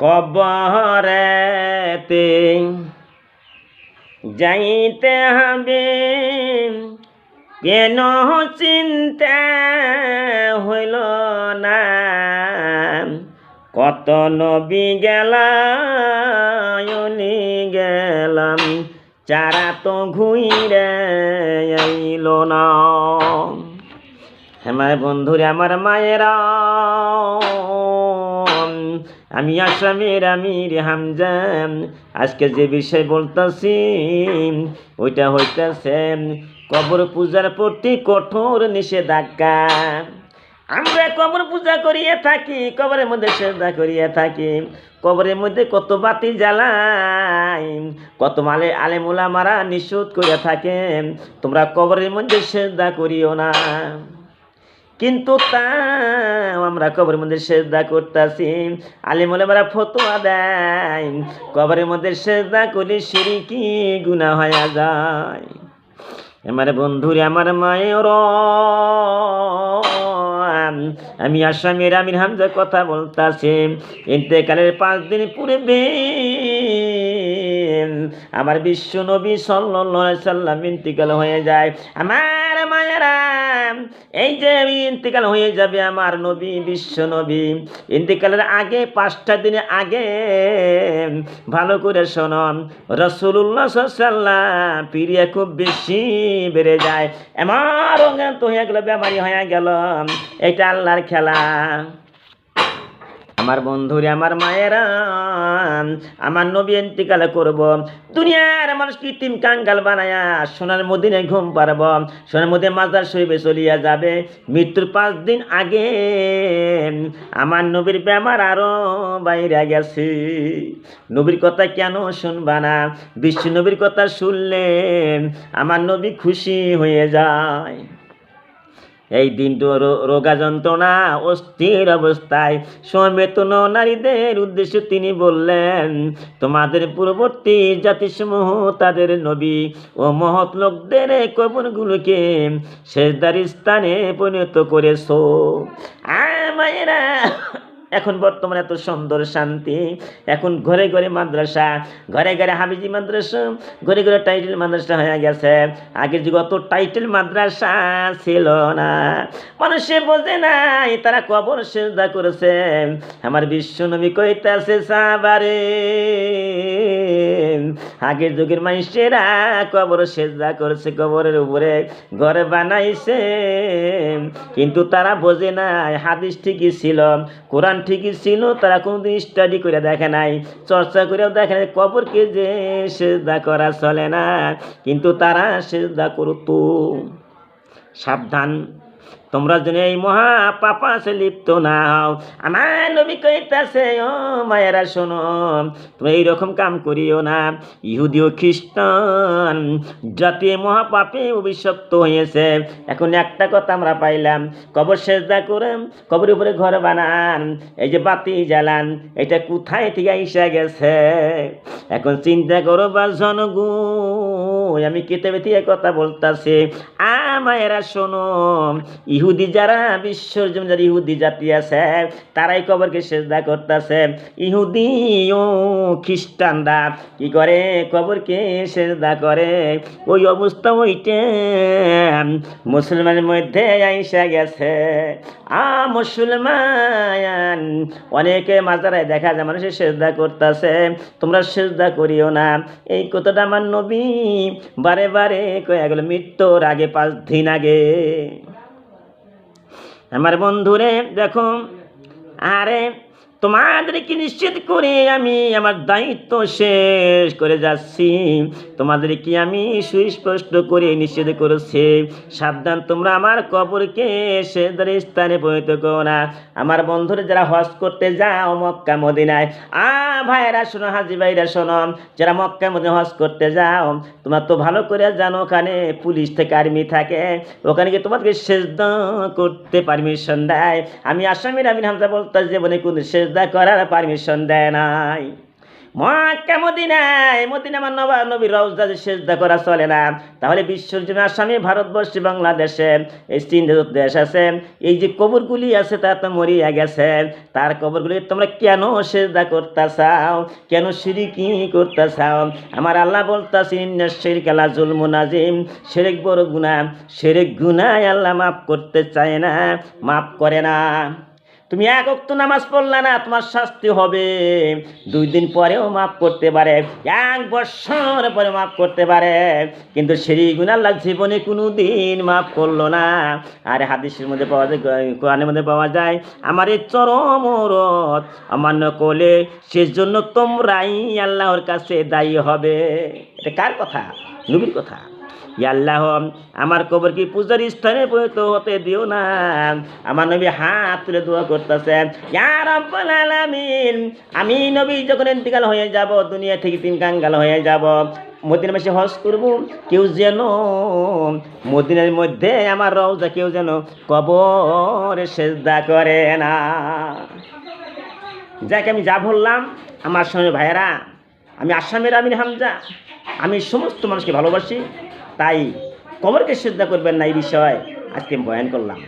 কবরেতে যাইতে হবে। কেন চিন্তা হইল না? কত নবী গেলায়নি গেলাম, চারা তো ঘুইরে আইল না। আমার বন্ধুরে, আমার মায়েরা আমি আসামের আমির হামজাম। আজকে যে বিষয় বলতেছি, ওইটা হইতেছে কবর পূজার প্রতি কঠোর নিষেধাজ্ঞা। আমরা কবর পূজা করিয়ে থাকি, কবরের মধ্যে শ্রদ্ধা করিয়ে থাকি। কবরের মধ্যে কত বাতি জ্বালাই, কত মালে আলেমুলা মারা নিষেধ করে থাকে তোমরা কবরের মধ্যে শ্রদ্ধা করিও না। কিন্তু তা আমরা কবরের মধ্যে সেজদা করতেছি। আলিমলে মারা ফতোয়া দেয়, কবরের মধ্যে সেজদা করলে সিঁড়ি কি গুণা হয়ে যায়। আমার বন্ধুরে, আমার মায়ের আমি আসামের আমির হামজা কথা বলতাছি। ইন্তেকালের পাঁচ দিন পূর্বে আমার বিশ্ব নবী সাল্লাম ইন্তিকাল হয়ে যায়। আমার মায়েরা, এই যে ইন্তিকাল হয়ে যাবে আমার নবী, বিশ্ব নবী, ইন্তিকালের আগে, পাঁচটা দিনে আগে, ভালো করে শোনম রসুল্লাহ সাল্লাম পিরিয়া খুব বেশি বেড়ে যায়। আমার অজ্ঞান হয়ে গেল, বেমারি হয়ে গেল, এটা আল্লাহর খেলা। আমার বন্ধুরে, আমার মায়েরা, আমার নবী এন্তিকালে করব। দুনিয়ার মানুষ কৃত্রিম কাঙ্গাল বানায়া সোনার মদিনে ঘুম পারব সোনার মধ্যে মাজার শরীফে চলিয়া যাবে। মৃত্যুর পাঁচ দিন আগে আমার নবীর বেমার আরও বাইরে গেছে। নবীর কথা কেন শুনবা না? বিশ্ব নবীর কথা শুনলে আমার নবী খুশি হয়ে যায়। এই দিনটো রোগা যন্ত্রণা অস্থির অবস্থায় সমেত নারীদের উদ্দেশ্যে তিনি বললেন, তোমাদের পূর্ববর্তী জাতিসমূহ, তাদের নবী ও মহৎ লোকদের কবনগুলোকে শেষদারি স্থানে পরিণত করেছ। আমায়রা মায়েরা এখন বর্তমানে এত সুন্দর শান্তি। এখন ঘরে ঘরে মাদ্রাসা, ঘরে ঘরে হাবিজি মাদ্রাসা, ঘরে ঘরে টাইটেল মাদ্রাসা হয়ে গেছে। আগের যুগে অত টাইটেল মাদ্রাসা ছিল না। মানুষে বোঝে নাই, তারা কবর সেজদা করেছে। আমার বিশ্বনবী কইতাছে সাবারে আগের যুগের মানুষেরা কবর সেজদা করছে, কবরের উপরে ঘর বানাইছে। কিন্তু তারা বোঝে নাই হাদিস ঠিকই ছিল, কোরআন ঠিকই ছিল, তারা কোনোদিন স্টাডি করে দেখে নাই, চর্চা করেও দেখে নাই, কবরকে যে সেজদা করা চলে না। কিন্তু তারা সেজদা করতো। সাবধান। তোমরা যেন এই মহা পাপাসে লিপ্ত না হও। আমার নবী কইতাছে, ও মায়েরা, শোনো তোমরা এইরকম কাম করিও না। ইহুদি ও খ্রিস্টান জাতি মহা পাপে অভিশপ্ত হয়েছে। এখন একটা কথা আমরা পাইলাম, কবর সেজদা করে কবরের উপরে ঘর বানান, এই যে বাতি জ্বালান, এটা কোথায় থেকে এসে গেছে? এখন চিন্তা করো বা জনগু আমি কেতাবে থেকে কথা বলতাছি। আ মায়েরা শোনো, ইহুদি যারা বিশ্বর যারা ইহুদি জাতি আছে, তারাই কবরকে সেজদা করতেছে। ইহুদি ও খ্রিস্টানরা কি করে? কবরকে সেজদা করে। ওই অবস্থা ওইটা মুসলমানের মধ্যে আইসা গেছে। আ মুসলমান অনেকে মাজারায় দেখা যায় মানুষের সেজদা করতেছে। তোমরা সেজদা করিও না। এই কথাটা আমার নবী বারে বারে কয়ে গেল, মৃত্যুর আগে পাঁচ দিন আগে। আমার বন্ধুরে দেখো আরে তোমাদেরকে নিশ্চিত করে আমি আমার দায়িত্ব শেষ করে যাচ্ছি। তোমাদেরকে আমি সুস্পষ্ট করে নিষেধ করেছি। সাবধান, তোমরা আমার কবরকে সেদের স্থানে পরিণত করো না। আমার বন্ধুরা, যারা হজ করতে যাও মক্কা, মদিনায়, আ ভাইরা শোনো, হাজি ভাইরা শোনো, যারা মক্কা মদিনা হজ করতে যাও, তোমরা তো ভালো করে জানো, ওখানে পুলিশ থেকে আর্মি থাকে। ওখানে গিয়ে তোমাদেরকে সেজদা করতে পারমিশন দেয়। আমি আসামির আমিন হামজা বলতে, জীবনে কোন সেজদা করার পারমিশন দেয় নাই। মক্কা, মদিনায়, মদিনা আমার নবা নবীর রওজা সেজদা করা চলে না। তাহলে বিশ্বর আসামে ভারতবর্ষে বাংলাদেশে এই চীন দেশ আছে, এই যে কবরগুলি আছে, তা তো মরিয়া গেছে। তার কবরগুলি তোমরা কেন সেজদা করতে চাও? কেন সিরিকি করতে চাও? আমার আল্লাহ বলতাছি শিরিক আল্লাহ জুলমু নাজিম সেরেক বড় গুণা সেরেক গুনায় আল্লাহ মাফ করতে চায় না, মাফ করে না। তুমি এক অক্ত নামাজ পড়লা না, তোমার শাস্তি হবে। দুই দিন পরেও মাফ করতে পারে, এক বছর পরে মাফ করতে পারে। কিন্তু সেই গুণাল্লাহ জীবনে কোনো দিন মাফ করল না। আর হাদিসের মধ্যে পাওয়া যায়, কোরআনের মধ্যে পাওয়া যায়, আমার এই চরম রথ অমান্য করলে সেজন্য তোমরাই আল্লাহর কাছে দায়ী হবে। এটা কার কথা? নবীর কথা। ইয়া আল্লাহ, আমার কবর কি পূজার স্থানে পরিণত হতে দিও না। আমার নবী হাত তুলে দোয়া করতেছে আমি নবী যখন ইন্তিকাল হয়ে যাব, দুনিয়া থেকে তিন কাঙ্গাল হয়ে যাব মদিনা মাসে হজ করব, কেউ যেন, মদিনার মধ্যে আমার রওজা কেউ যেন কবর সেজদা করে না। যাকে, আমি যা বললাম, আমার সঙ্গে ভাইয়েরা, আমি আসামের আমির হামজা, আমি সমস্ত মানুষকে ভালোবাসি তাই কবরকে শ্রদ্ধা করবেন না এই বিষয় আজকে বয়ান করলাম।